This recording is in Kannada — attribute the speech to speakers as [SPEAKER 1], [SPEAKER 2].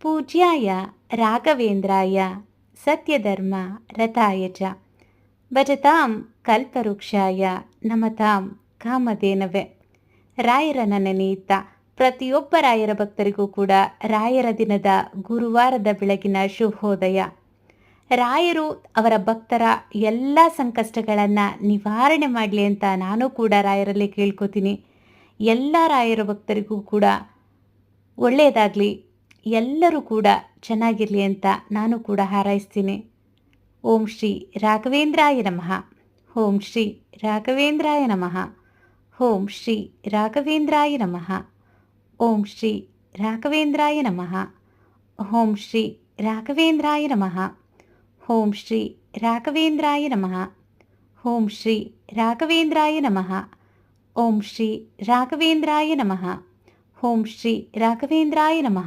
[SPEAKER 1] ಪೂಜ್ಯಾಯ ರಾಘವೇಂದ್ರಾಯ ಸತ್ಯಧರ್ಮ ರಥಾಯ ಚ. ಭಜತಾಂ ಕಲ್ಪವೃಕ್ಷಾಯ ನಮತಾಂ ಕಾಮಧೇನವೇ. ರಾಯರನ ನೆನೆಯಿತ್ತ ಪ್ರತಿಯೊಬ್ಬ ರಾಯರ ಭಕ್ತರಿಗೂ ಕೂಡ ರಾಯರ ದಿನದ ಗುರುವಾರದ ಬೆಳಗಿನ ಶುಭೋದಯ. ರಾಯರು ಅವರ ಭಕ್ತರ ಎಲ್ಲ ಸಂಕಷ್ಟಗಳನ್ನು ನಿವಾರಣೆ ಮಾಡಲಿ ಅಂತ ನಾನು ಕೂಡ ರಾಯರಲ್ಲಿ ಕೇಳ್ಕೊತೀನಿ. ಎಲ್ಲ ರಾಯರ ಭಕ್ತರಿಗೂ ಕೂಡ ಒಳ್ಳೆಯದಾಗಲಿ ಎಲ್ಲರೂ ಕೂಡ ಚೆನ್ನಾಗಿರಲಿ ಅಂತ ನಾನು ಕೂಡ ಹಾರೈಸ್ತೀನಿ. ಓಂ ಶ್ರೀ ರಾಘವೇಂದ್ರಾಯ ನಮಃ. ಓಂ ಶ್ರೀ ರಾಘವೇಂದ್ರಾಯ ನಮಃ. ಓಂ ಶ್ರೀ ರಾಘವೇಂದ್ರಾಯ ನಮಃ. ಓಂ ಶ್ರೀ ರಾಘವೇಂದ್ರಾಯ ನಮಃ. ಓಂ ಶ್ರೀ ರಾಘವೇಂದ್ರಾಯ ನಮಃ. ಓಂ ಶ್ರೀ ರಾಘವೇಂದ್ರಾಯ ನಮಃ. ಓಂ ಶ್ರೀ ರಾಘವೇಂದ್ರಾಯ ನಮಃ. ಓಂ ಶ್ರೀ ರಾಘವೇಂದ್ರಾಯ ನಮಃ. ಓಂ ಶ್ರೀ ರಾಘವೇಂದ್ರಾಯ ನಮಃ.